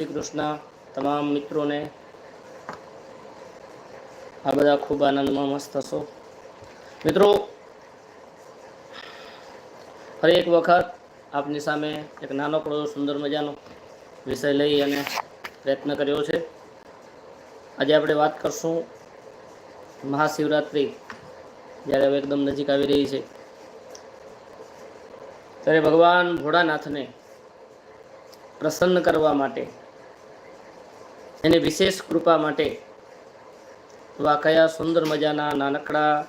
શ્રી કૃષ્ણ, તમામ મિત્રોને આ બધા ખૂબ આનંદમાં મસ્ત હશો. મિત્રો, ફરી એક વખત આપની સામે એક નાનકડો સુંદર મજાનો વિષય લઈ અને પ્રયત્ન કર્યો છે. આજે આપણે વાત કરશું મહાશિવરાત્રિ, જ્યારે હવે એકદમ નજીક આવી રહી છે. ત્યારે ભગવાન ભોળાનાથને પ્રસન્ન કરવા માટે એની વિશેષ કૃપા માટે એવા કયા સુંદર મજાના નાનકડા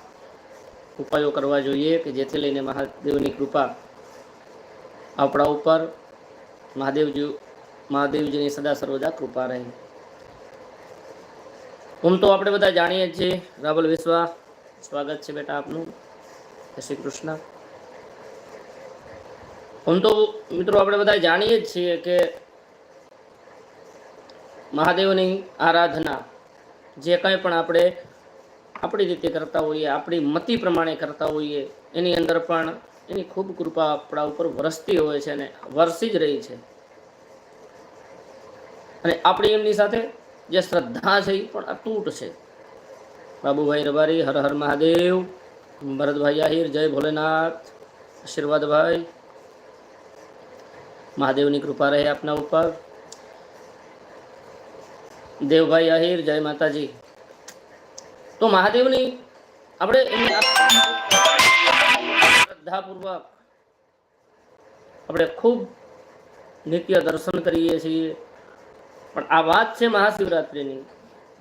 ઉપાયો કરવા જોઈએ કે જેથી લઈને મહાદેવની કૃપા આપણા ઉપર મહાદેવજી મહાદેવજીની સદા સર્વદા કૃપા રહે. હું તો આપણે બધા જાણીએ જ છીએ. રાબલ વિશ્વા, સ્વાગત છે બેટા આપનું. જય શ્રી કૃષ્ણ. હું તો મિત્રો આપણે બધા જાણીએ જ છીએ કે મહાદેવની આરાધના જે કંઈ પણ આપણે આપણી રીતે કરતા હોઈએ, આપણી મતિ પ્રમાણે કરતા હોઈએ, એની અંદર પણ એની ખૂબ કૃપા આપણા ઉપર વરસતી હોય છે અને વરસી જ રહી છે. અને આપણી એમની સાથે જે શ્રદ્ધા છે એ પણ અતૂટ છે. બાબુભાઈ રબારી, હર હર મહાદેવ ભરતભાઈ આહિર જય ભોલેનાથ આશીર્વાદભાઈ મહાદેવની કૃપા રહે આપના ઉપર. દેવભાઈ આહિર, જય માતાજી. તો મહાદેવની આપણે શ્રદ્ધાપૂર્વક આપણે ખૂબ નિત્ય દર્શન કરીએ છીએ. પણ આ વાત છે મહાશિવરાત્રિની.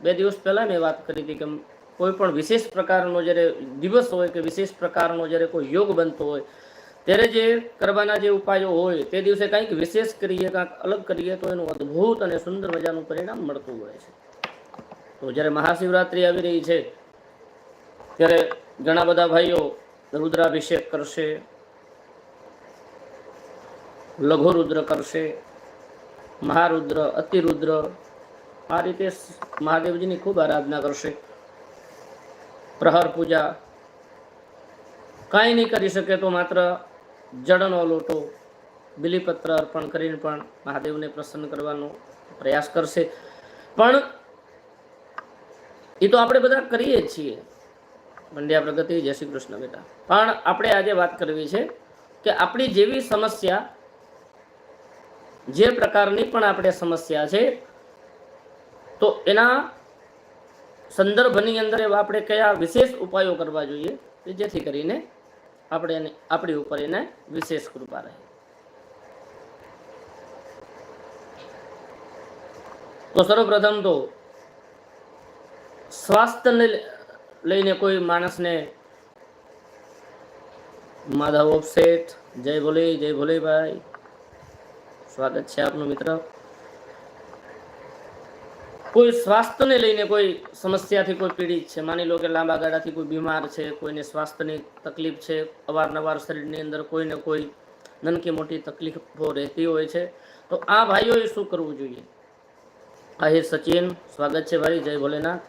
બે દિવસ પહેલાં મેં વાત કરી હતી કે કોઈ પણ વિશેષ પ્રકારનો જ્યારે દિવસ હોય કે વિશેષ પ્રકારનો જ્યારે કોઈ યોગ બનતો હોય ત્યારે જે કરવાના જે ઉપાયો હોય તે દિવસે કંઈક વિશેષ કરીએ, કાંઈક અલગ કરીએ, તો એનું અદ્ભુત અને સુંદર મજાનું પરિણામ મળતું હોય છે. તો જ્યારે મહાશિવરાત્રિ આવી રહી છે, ત્યારે ઘણા બધા ભાઈઓ રુદ્રાભિષેક કરશે લઘુ રુદ્ર કરશે, મહારુદ્ર, અતિરુદ્ર, આ રીતે મહાદેવજીની ખૂબ આરાધના કરશે. પ્રહર પૂજા, કાંઈ નહીં કરી શકે તો માત્ર જળનો લોટો, બિલીપત્ર અર્પણ કરીને પણ મહાદેવને પ્રસન્ન કરવાનો પ્રયાસ કરશે. પણ એ તો આપણે બધા કરીએ જ છીએ. મંડ્યા પ્રગતિ, જય શ્રી કૃષ્ણ બેટા. પણ આપણે આજે વાત કરવી છે કે આપણી જેવી સમસ્યા જે પ્રકારની પણ આપણે સમસ્યા છે, તો એના સંદર્ભની અંદર એવા આપણે કયા વિશેષ ઉપાયો કરવા જોઈએ જેથી કરીને આપણે એને આપણી ઉપર એને વિશેષ કૃપા રહે. તો સર્વપ્રથમ તો સ્વાસ્થ્યને લઈને કોઈ માણસને માધવ ઓપસેટ જય ભોલે, જય ભોલેભાઈ. સ્વાગત છે આપનું મિત્ર. કોઈ સ્વાસ્થ્યને લઈને કોઈ સમસ્યાથી કોઈ પીડિત છે? માની લો કે લાંબા ગાળાથી કોઈ બીમાર છે, કોઈને સ્વાસ્થ્યની તકલીફ છે, અવારનવાર શરીરની અંદર કોઈને કોઈ નાનકી મોટી તકલીફો રહેતી હોય છે, તો આ ભાઈઓએ શું કરવું જોઈએ? આહિર સચિન, સ્વાગત છે ભાઈ, જય ભોલેનાથ.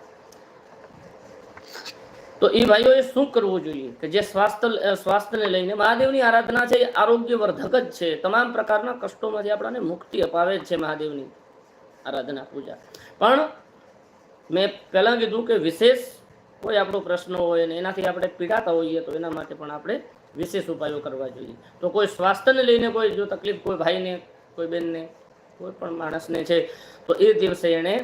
તો એ ભાઈઓએ શું કરવું જોઈએ? કે જે સ્વાસ્થ્ય સ્વાસ્થ્યને લઈને મહાદેવની આરાધના છે, એ આરોગ્યવર્ધક જ છે. તમામ પ્રકારના કષ્ટોમાંથી આપણને મુક્તિ અપાવે છે મહાદેવની. આરાધના પૂજા. પણ મેં પહેલાં કીધું કે વિશેષ કોઈ આપણો પ્રશ્ન હોય ને એનાથી આપણે પીડાતા હોઈએ તો એના માટે પણ આપણે વિશેષ ઉપાયો કરવા જોઈએ. તો કોઈ સ્વાસ્થ્યને લઈને કોઈ જો તકલીફ કોઈ ભાઈને, કોઈ બેનને, કોઈ પણ માણસને છે, તો એ દિવસે એણે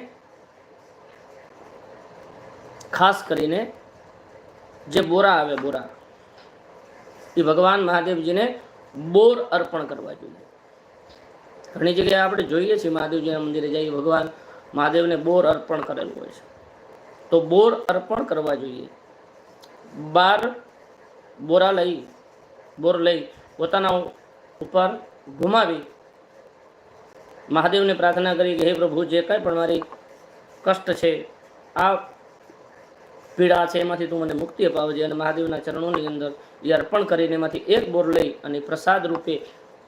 ખાસ કરીને જે બોરા આવે બોરા, એ ભગવાન મહાદેવજીને બોર અર્પણ કરવા જોઈએ. ઘણી જગ્યાએ આપણે જોઈએ છીએ મહાદેવજીના મંદિરે જઈએ ભગવાન મહાદેવને બોર અર્પણ કરેલું હોય છે. તો બોર અર્પણ કરવા જોઈએ. બાર બોરા લઈ, બોર લઈ પોતાના ઉપર ઘુમાવી મહાદેવને પ્રાર્થના કરી કે, હે પ્રભુ, જે કંઈ પણ મારી કષ્ટ છે, આ પીડા છે, એમાંથી તું મને મુક્તિ અપાવજે અને મહાદેવના ચરણોની અંદર એ અર્પણ કરીને એમાંથી એક બોર લઈ અને પ્રસાદ રૂપે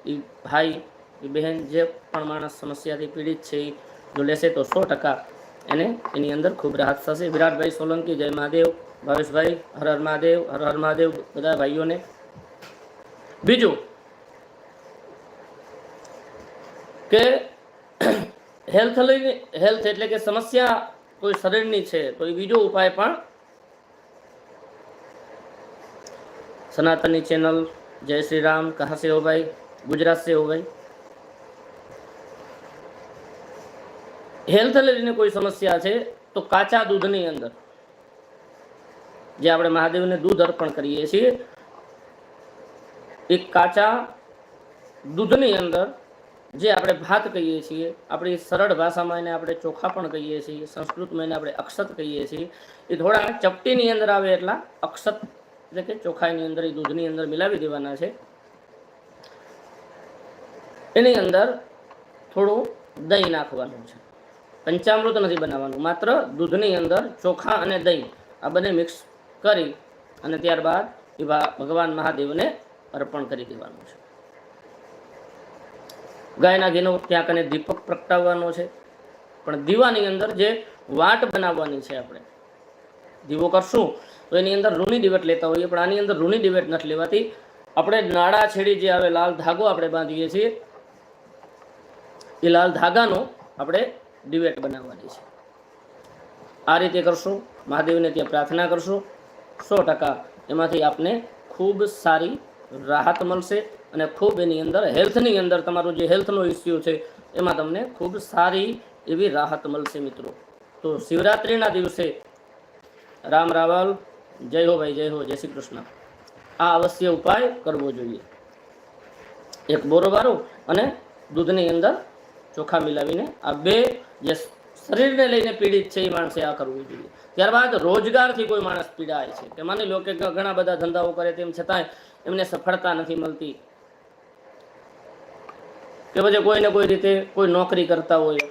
એ ભાઈ બહેન જે પણ માણસ સમસ્યાથી પીડિત છે એ જો લેશે તો સો ટકા. એને એની અંદર ખૂબ રાહત થશે. વિરાટભાઈ સોલંકી, જય મહાદેવ. ભાવેશભાઈ, હર હર મહાદેવ, હર હર મહાદેવ, બધા ભાઈઓને. બીજું કે હેલ્થ લઈને, હેલ્થ એટલે કે સમસ્યા કોઈ શરીરની છે, તો એ બીજો ઉપાય પણ સનાતનની ચેનલ. જય શ્રી રામ. કહા સે હો ભાઈ? ગુજરાત સે હો ભાઈ? હેલ્થ લઈને કોઈ સમસ્યા છે, તો કાચા દૂધની અંદર, જે આપણે મહાદેવને દૂધ અર્પણ કરીએ છીએ એક કાચા દૂધની અંદર જે આપણે ભાત કહીએ છીએ, આપણી સરળ ભાષામાં એને આપણે ચોખા પણ કહીએ છીએ, સંસ્કૃતમાં એને આપણે અક્ષત કહીએ છીએ, એ થોડા ચપટીની અંદર આવે એટલા અક્ષત, એટલે કે ચોખાની અંદર એ દૂધની અંદર મિલાવી દેવાના છે. એની અંદર થોડું દહીં નાખવાનું છે. પંચામૃત નથી બનાવવાનું. માત્ર દૂધની અંદર ચોખા અને દહીં આ બંને મિક્સ કરી અને ત્યારબાદ એ ભગવાન મહાદેવને અર્પણ કરી દેવાનું છે. ગાયના ઘીનો ત્યાં કને દીપક પ્રગટાવવાનો છે. પણ દીવાની અંદર જે વાટ બનાવવાની છે આપણે, દીવો કરશું તો એની અંદર રૂની ડિબેટ લેતા હોઈએ, પણ આની અંદર રૂની ડિબેટ નથી લેવાતી. આપણે નાળા છેડી જે આવે, લાલ ધાગો આપણે બાંધીએ છીએ, એ લાલ ધાગાનો આપણે ડિબેટ બનાવવાની છે. આ રીતે કરશું. મહાદેવને ત્યાં પ્રાર્થના કરશું. સો ટકા એમાંથી આપને ખૂબ સારી રાહત મળશે અને ખૂબ એની અંદર હેલ્થની અંદર તમારું જે હેલ્થનો ઇસ્યુ છે, એમાં તમને ખૂબ સારી એવી રાહત મળશે મિત્રો. તો શિવરાત્રિના દિવસે રામ રાવલ, જય હો ભાઈ, જય હો, જય શ્રી કૃષ્ણ. આ અવશ્ય ઉપાય કરવો જોઈએ. એક બોરો વારો અને દૂધની અંદર ચોખા મિલાવીને આ બે જે શરીરને લઈને પીડિત છે એ માણસે આ કરવું જોઈએ. ત્યારબાદ રોજગારથી કોઈ માણસ પીડાય છે. કે માની લો કે ઘણા બધા ધંધાઓ કરે તેમ છતાંય એમને સફળતા નથી મળતી. કે પછી કોઈને કોઈ રીતે કોઈ નોકરી કરતા હોય.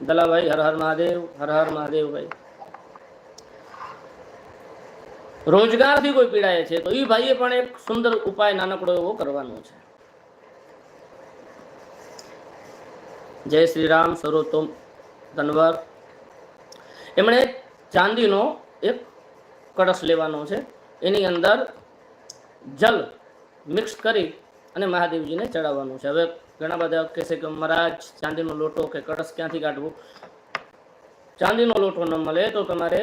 દલાભાઈ હર હર મહાદેવ, હર હર મહાદેવ ભાઈ રોજગારથી કોઈ પીડાય છે તો એ ભાઈએ પણ એક સુંદર ઉપાય નાનકડો એવો કરવાનો છે. જય શ્રી રામ, સર્વોત્તમ ધનવર. એમણે ચાંદીનો એક કળશ લેવાનો છે. એની અંદર જલ મિક્સ કરી અને મહાદેવજીને ચડાવવાનું છે. હવે ઘણા બધા કહેશે કે મહારાજ, ચાંદીનો લોટો કે કળશ ક્યાંથી કાઢવું? ચાંદીનો લોટો ન મળે તો તમારે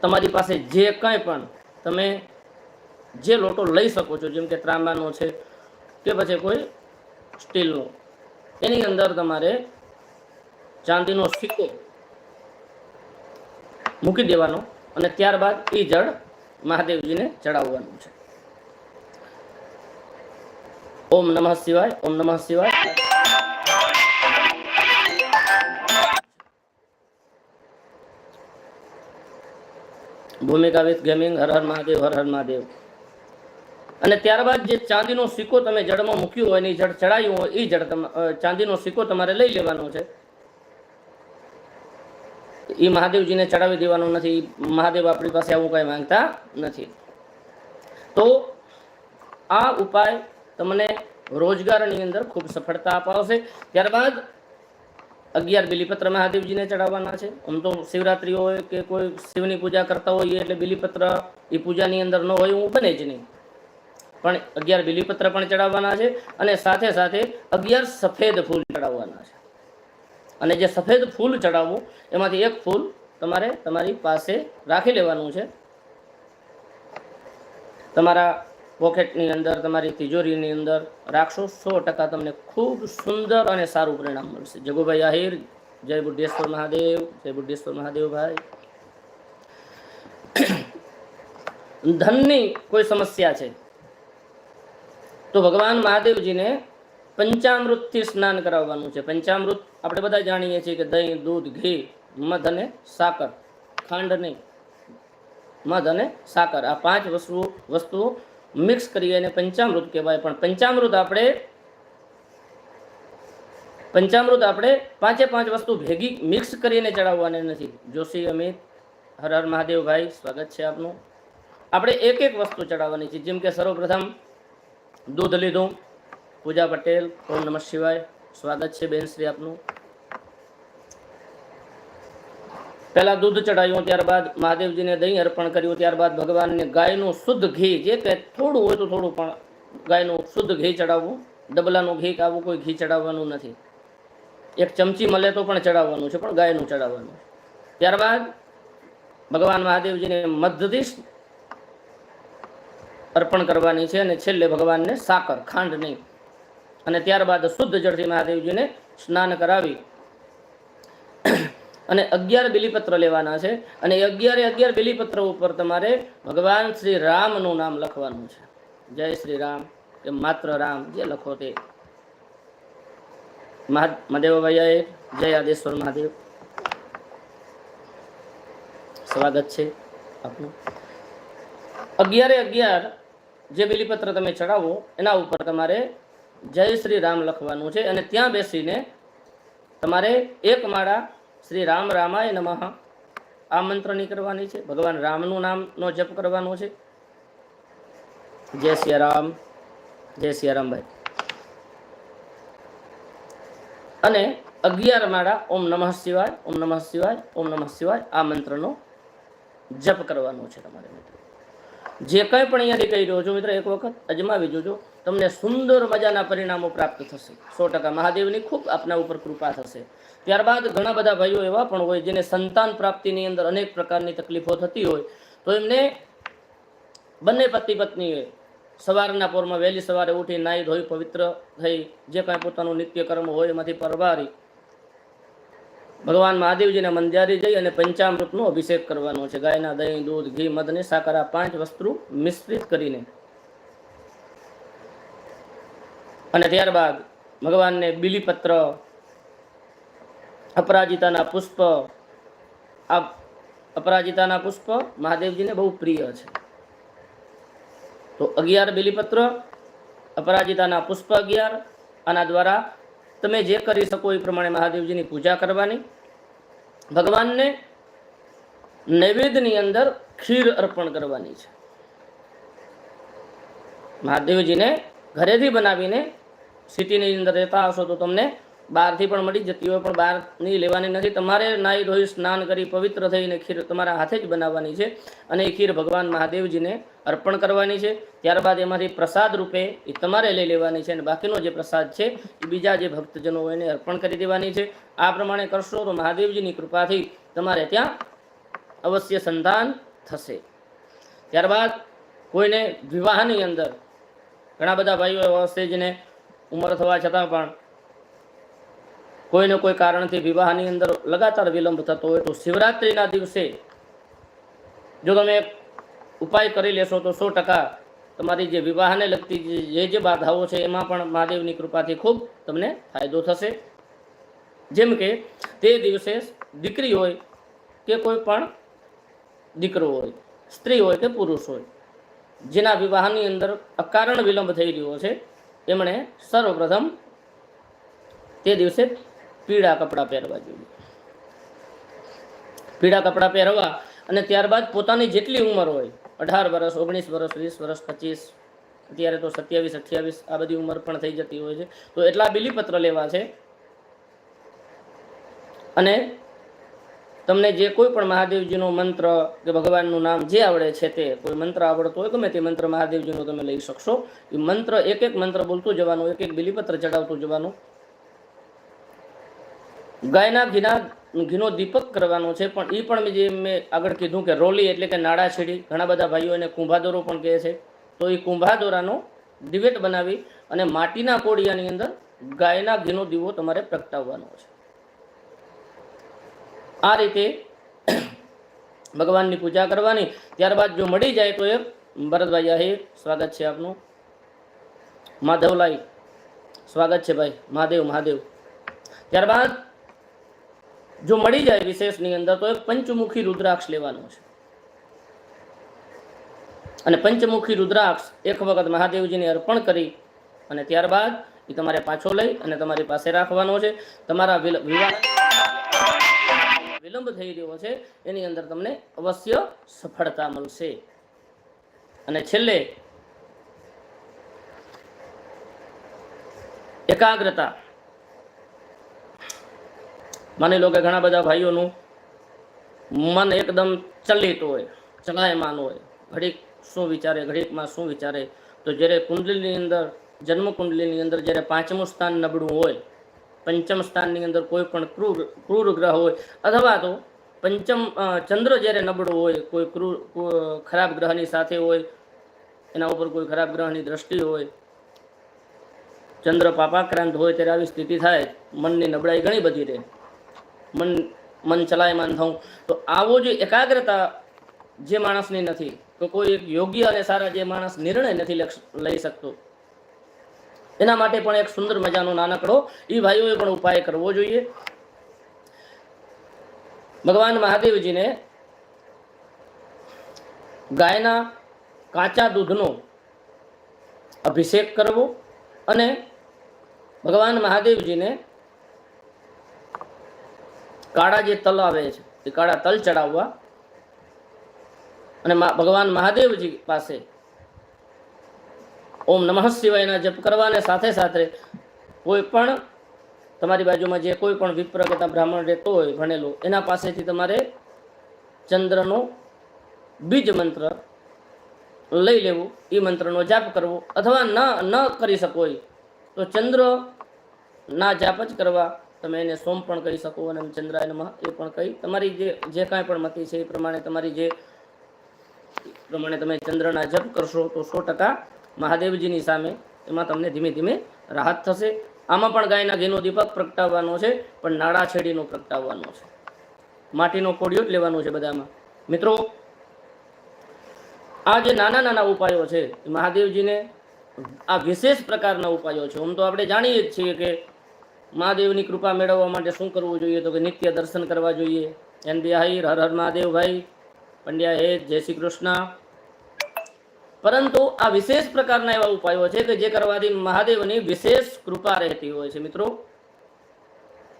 તમારી પાસે જે કંઈ પણ તમે જે લોટો લઈ શકો છો, જેમ કે ત્રાંબાનો છે, કે પછી કોઈ સ્ટીલનો. એની અંદર તમારે ચાંદીનો સિક્કો મૂકી દેવાનો અને ત્યારબાદ એ જળ મહાદેવજીને ચડાવવાનું છે. ઓમ નમઃ શિવાય, ઓમ નમઃ શિવાય. Bhumika with gaming, Har Har Mahadev, Har Har Mahadev. અને ત્યારબાદ જે ચાંદીનો સિક્કો તમે જળમાં મૂક્યો હોય એની જળ ચડાયું હોય, એ જળ ચાંદીનો સિક્કો તમારે લઈ લેવાનો છે. એ મહાદેવજીને ચડાવી દેવાનો નથી મહાદેવ આપણી પાસે આવું કાંઈ માંગતા નથી. તો આ ઉપાય તમને રોજગારની અંદર ખૂબ સફળતા અપાવશે. ત્યારબાદ અગિયાર બિલીપત્ર મહાદેવજીને ચડાવવાના છે. આમ તો શિવરાત્રી હોય કે કોઈ શિવની પૂજા કરતા હોઈએ એટલે બિલીપત્ર એ પૂજાની અંદર ન હોય એવું બને જ નહીં. પણ અગિયાર બીલીપત્ર પણ ચડાવવાના છે અને સાથે સાથે અગિયાર સફેદ ફૂલ ચડાવવાના છે. અને જે સફેદ ફૂલ ચડાવવું, એમાંથી એક ફૂલ તમારે તમારી પાસે રાખી લેવાનું છે. તમારા પોકેટની અંદર, તમારી તિજોરીની અંદર રાખશો, સો ટકા તમને ખૂબ સુંદર અને સારું પરિણામ મળશે. જગુભાઈ આહિર, જય બુદ્ધેશ્વર મહાદેવ, જય બુદ્ધેશ્વર મહાદેવ ભાઈ ધનની કોઈ સમસ્યા છે તો ભગવાન મહાદેવજીને પંચામૃતથી સ્નાન કરાવવાનું છે. પંચામૃત આપણે બધા જાણીએ છીએ કે દહીં, દૂધ, ઘી, મધ અને સાકર. ખાંડ નહીં. મધ અને સાકર. આ પાંચ વસ્તુઓ વસ્તુઓ મિક્સ કરી અને પંચામૃત કહેવાય. પણ પંચામૃત આપણે પંચામૃત આપણે પાંચે પાંચ વસ્તુ ભેગી મિક્સ કરીને ચડાવવાની નથી. જોશી, અમિત, હર હર મહાદેવભાઈ સ્વાગત છે આપનું. આપણે એક એક વસ્તુ ચડાવવાની છે. જેમ કે સર્વપ્રથમ દૂધ લીધું પૂજા પટેલ, ઓમ નમઃ શિવાય. સ્વાગત છે બેન શ્રી આપનું. પહેલા દૂધ ચડાવ્યું ત્યારબાદ મહાદેવજીને દહીં અર્પણ કર્યું. ત્યારબાદ ભગવાનને ગાયનું શુદ્ધ ઘી જે કે થોડું હોય તો થોડું પણ ગાયનું શુદ્ધ ઘી ચડાવવું ડબલાનું ઘી કે આવું કોઈ ઘી ચડાવવાનું નથી. એક ચમચી મળે તો પણ ચડાવવાનું છે, પણ ગાયનું ચડાવવાનું ત્યારબાદ ભગવાન મહાદેવજીને મધદીશ અર્પણ કરવાની છે અને છેલ્લે ભગવાનને સાકર, ખાંડ નહીં. અને ત્યારબાદ શુદ્ધ જળથી મહાદેવજીને સ્નાન કરાવી. અને અગિયાર બિલીપત્ર લેવાના છે. અને અગિયારે અગિયાર બિલીપત્ર ઉપર તમારે ભગવાન શ્રી રામનું નામ લખવાનું છે. જય શ્રી રામ, કે માત્ર રામ જે લખો તે. મહાદેવ ભાઈ જય આદેશ્વર મહાદેવ. સ્વાગત છે આપનું. અગિયારે અગિયાર જે બિલીપત્ર તમે ચડાવો, એના ઉપર તમારે જય શ્રી રામ લખવાનું છે અને ત્યાં બેસીને તમારે એક માળા શ્રી રામ રામાય નમઃ આ મંત્રની કરવાની છે. ભગવાન રામનું નામનો જપ કરવાનો છે. જય શ્રી રામ, જય શ્રી રામભાઈ. અને અગિયાર માળા ઓમ નમઃ શિવાય, ઓમ નમઃ શિવાય, ઓમ નમઃ શિવાય આ મંત્રનો જપ કરવાનો છે તમારે મિત્રો. જે કંઈ પણ અહીંયાથી કહી રહ્યો છો મિત્રો, એક વખત અજમાવી જોજો. તમને સુંદર મજાના પરિણામો પ્રાપ્ત થશે. સો ટકા મહાદેવની ખૂબ આપના ઉપર કૃપા થશે. ત્યારબાદ ઘણા બધા ભાઈઓ એવા પણ હોય જેને સંતાન પ્રાપ્તિની અંદર અનેક પ્રકારની તકલીફો થતી હોય, તો એમને બંને પતિ પત્નીએ સવારના પોરમાં વહેલી સવારે ઉઠી નાહી ધોઈ પવિત્ર થઈ, જે કાંઈ પોતાનું નિત્ય કર્મ હોય એમાંથી પરવારી ભગવાન મહાદેવજીના મંદિરે જઈ અને પંચામૃતનો અભિષેક કરવાનો છે. ગાયના દહીં, દૂધ, ઘી, મધ અને સાકર આ પાંચ વસ્તુ મિશ્રિત કરીને. અને ત્યારબાદ ભગવાનને બિલીપત્ર, અપરાજિતાના પુષ્પ, આ અપરાજિતાના પુષ્પ મહાદેવજીને બહુ પ્રિય છે. તો અગિયાર બિલીપત્ર, અપરાજિતાના પુષ્પ અગિયાર, આના દ્વારા તમે જે કરી શકો એ પ્રમાણે મહાદેવજીની પૂજા કરવાની. ભગવાનને નૈવેદ્યની અંદર ખીર અર્પણ કરવાની છે. મહાદેવજીને ઘરેથી બનાવીને સિટીની અંદર રહેતા હશો તો તમને બહારથી પણ મળી જતી હોય, પણ બહારની લેવાની નથી. તમારે નાહી ધોઈ સ્નાન કરી પવિત્ર થઈને ખીર તમારા હાથે જ બનાવવાની છે અને એ ખીર ભગવાન મહાદેવજીને અર્પણ કરવાની છે. ત્યારબાદ એમાંથી પ્રસાદ રૂપે એ તમારે લઈ લેવાની છે અને બાકીનો જે પ્રસાદ છે, એ બીજા જે ભક્તજનો હોય એને અર્પણ કરી દેવાની છે. આ પ્રમાણે કરશો તો મહાદેવજીની કૃપાથી તમારે ત્યાં અવશ્ય સંતાન થશે. ત્યારબાદ કોઈને વિવાહની અંદર ઘણા બધા ભાઈઓ હશે જેને ઉંમર થવા છતાં પણ કોઈને કોઈ કારણથી વિવાહની અંદર લગાતાર વિલંબ થતો હોય તો શિવરાત્રિના દિવસે જો તમે ઉપાય કરી લેશો તો સો ટકા તમારી જે વિવાહને લગતી જે- જે બાધાઓ છે એમાં પણ મહાદેવની કૃપાથી ખૂબ તમને ફાયદો થશે. જેમ કે તે દિવસે દીકરી હોય કે કોઈ પણ દીકરો હોય, સ્ત્રી હોય કે પુરુષ હોય, જેના વિવાહની અંદર અકારણ વિલંબ થઈ રહ્યો છે, એમણે સર્વપ્રથમ તે દિવસે પીળા કપડાં પહેરવા જોઈએ. પીળા કપડાં પહેરવા અને ત્યારબાદ પોતાની જેટલી ઉંમર હોય, અઢાર વર્ષ ઓગણીસ વર્ષ વીસ વર્ષ પચીસ, અત્યારે તો સત્યાવીસ, અઠ્યાવીસ, આ બધી ઉંમર પણ થઈ જતી હોય છે. તો એટલા બિલીપત્ર લેવા છે. અને તમને જે કોઈ પણ મહાદેવજીનો મંત્ર કે ભગવાનનું નામ જે આવડે છે તે, કોઈ મંત્ર આવડતો હોય ગમે તે મંત્ર મહાદેવજીનો તમે લઈ શકશો. એ મંત્ર એક એક મંત્ર બોલતું જવાનું, એક એક બિલીપત્ર ચડાવતું જવાનું. ગાયના ઘીના ઘીનો દીપક કરવાનો છે, પણ એ પણ જે મેં આગળ કીધું કે રોલી એટલે કે નાડા છેડી ઘણા બધા ભાઈઓ એને કુંભાદોરો પણ કહે છે. તો એ કુંભાદોરાનો દિવેટ બનાવી અને માટીના કોડિયાની અંદર ગાયના ઘીનો દીવો તમારે પ્રગટાવવાનો છે. આ રીતે ભગવાનની પૂજા કરવાની. ત્યારબાદ જો મળી જાય તો એ ભરતભાઈ આહિર, સ્વાગત છે આપનું. માધવલાઈ સ્વાગત છે ભાઈ. મહાદેવ મહાદેવ. ત્યારબાદ જો મળી જાય વિશેષની અંદર, તો એક પંચમુખી રુદ્રાક્ષ લેવાનો છે. અને પંચમુખી રુદ્રાક્ષ એક વખત મહાદેવજીને અર્પણ કરી અને ત્યારબાદ એ તમારે પાછો લઈ અને તમારી પાસે રાખવાનો છે. તમારા વિવાહ વિલંબ થઈ રહ્યો છે. એની અંદર તમને અવશ્ય સફળતા મળશે. અને છેલ્લે એકાગ્રતા. માની લો કે ઘણા બધા ભાઈઓનું મન એકદમ ચલિત હોય, ચલાયમાન હોય, ઘડીક શું વિચારે, ઘડીકમાં શું વિચારે, તો જ્યારે કુંડલીની અંદર જન્મ કુંડલીની અંદર જ્યારે પાંચમું સ્થાન નબળું હોય, પંચમ સ્થાનની અંદર કોઈ પણ ક્રૂર ક્રૂર ગ્રહ હોય, અથવા તો પંચમ ચંદ્ર જ્યારે નબળો હોય, કોઈ ક્રૂર ખરાબ ગ્રહની સાથે હોય, એના ઉપર કોઈ ખરાબ ગ્રહની દ્રષ્ટિ હોય, ચંદ્ર પાપાક્રાંત હોય ત્યારે આવી સ્થિતિ થાય, મનની નબળાઈ ઘણી બધી રહે. મન મન ચલાયમાન થવું. તો આવો જે એકાગ્રતા જે માણસની નથી, તો કોઈ એક યોગ્ય અને સારા જે માણસ નિર્ણય નથી લઈ શકતો. એના માટે પણ એક સુંદર મજાનો નાનકડો એ ભાઈઓએ પણ ઉપાય કરવો જોઈએ. ભગવાન મહાદેવજીને ગાયના કાચા દૂધનો અભિષેક કરવો અને ભગવાન મહાદેવજીને કાળા જે તલ આવે છે, એ કાળા તલ ચડાવવા. અને ભગવાન મહાદેવજી પાસે ઓમ નમઃ શિવાયના જપ કરવાને સાથે સાથે કોઈ પણ તમારી બાજુમાં જે કોઈ પણ વિપ્ર કે બ્રાહ્મણ રહેતો હોય, ભણેલો, એના પાસેથી તમારે ચંદ્રનો બીજ મંત્ર લઈ લેવું. એ મંત્રનો જાપ કરવો. અથવા ન ન કરી શકો તો ચંદ્ર ના જાપ જ કરવા. તમે એને સોમ પણ કહી શકો અને ચંદ્રાય એ પણ કહી. તમારી જે જે કાંઈ પણ મતિ છે એ પ્રમાણે તમારી જે પ્રમાણે તમે ચંદ્રના જપ કરશો તો સો ટકા મહાદેવજીની સામે એમાં તમને ધીમે ધીમે રાહત થશે. આમાં પણ ગાયના ઘીનો દીપક પ્રગટાવવાનો છે, પણ નાળા છેડીનો પ્રગટાવવાનો છે. માટીનો કોડિયો જ લેવાનો છે બધામાં. મિત્રો, આ જે નાના નાના ઉપાયો છે મહાદેવજીને આ વિશેષ પ્રકારના ઉપાયો છે. આમ તો આપણે જાણીએ જ છીએ કે મહાદેવની કૃપા મેળવવા માટે શું કરવું જોઈએ? તો કે નિત્ય દર્શન કરવા જોઈએ. એન બિહાઈ હર હર મહાદેવ ભાઈ. પંડ્યા હે, જય શ્રી કૃષ્ણ. પરંતુ આ વિશેષ પ્રકારના એવા ઉપાયો છે કે જે કરવાથી મહાદેવની વિશેષ કૃપા રહેતી હોય છે મિત્રો.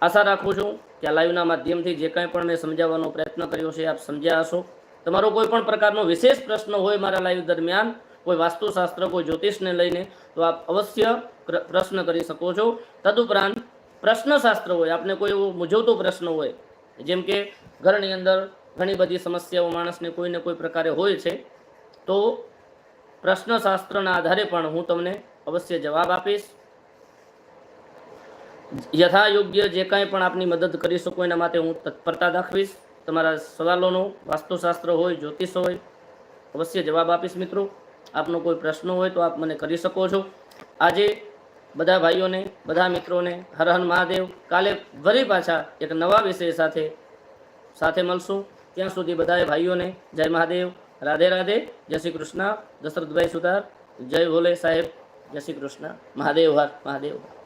આશા રાખું છું કે આ લાઈવના માધ્યમથી જે કંઈ પણ મેં સમજાવવાનો પ્રયત્ન કર્યો છે, આપ સમજ્યા હશો. તમારો કોઈ પણ પ્રકારનો વિશેષ પ્રશ્ન હોય મારા લાઈવ દરમિયાન, કોઈ વાસ્તુશાસ્ત્ર, કોઈ જ્યોતિષને લઈને, તો આપ અવશ્ય પ્ર- પ્રશ્ન કરી શકો છો. તદુપરાંત પ્રશ્નશાસ્ત્ર હોય, આપને કોઈ એવો મૂંઝવતો પ્રશ્ન હોય, જેમ કે ઘરની અંદર ઘણી બધી સમસ્યાઓ માણસને કોઈને કોઈ પ્રકારે હોય છે, તો પ્રશ્નશાસ્ત્રના આધારે પણ હું તમને અવશ્ય જવાબ આપીશ. યથા યોગ્ય જે કાંઈ પણ આપની મદદ કરી શકું એના માટે હું તત્પરતા દાખવીશ. તમારા સવાલોનો વાસ્તુશાસ્ત્ર હોય, જ્યોતિષ હોય, અવશ્ય જવાબ આપીશ મિત્રો. આપનો કોઈ પ્રશ્ન હોય તો આપ મને કરી શકો છો. આજે બધા ભાઈઓને, બધા મિત્રોને, હર હર મહાદેવ. કાલે વરી પાછા એક નવા વિષય સાથે સાથે મળશું. ત્યાં સુધી બધાએ ભાઈઓને જય મહાદેવ. રાધે રાધે. જય શ્રી કૃષ્ણ. દશરથભાઈ સુધાર. જય ભોલે સાહેબ. જય શ્રી કૃષ્ણ. મહાદેવ હર મહાદેવ. હર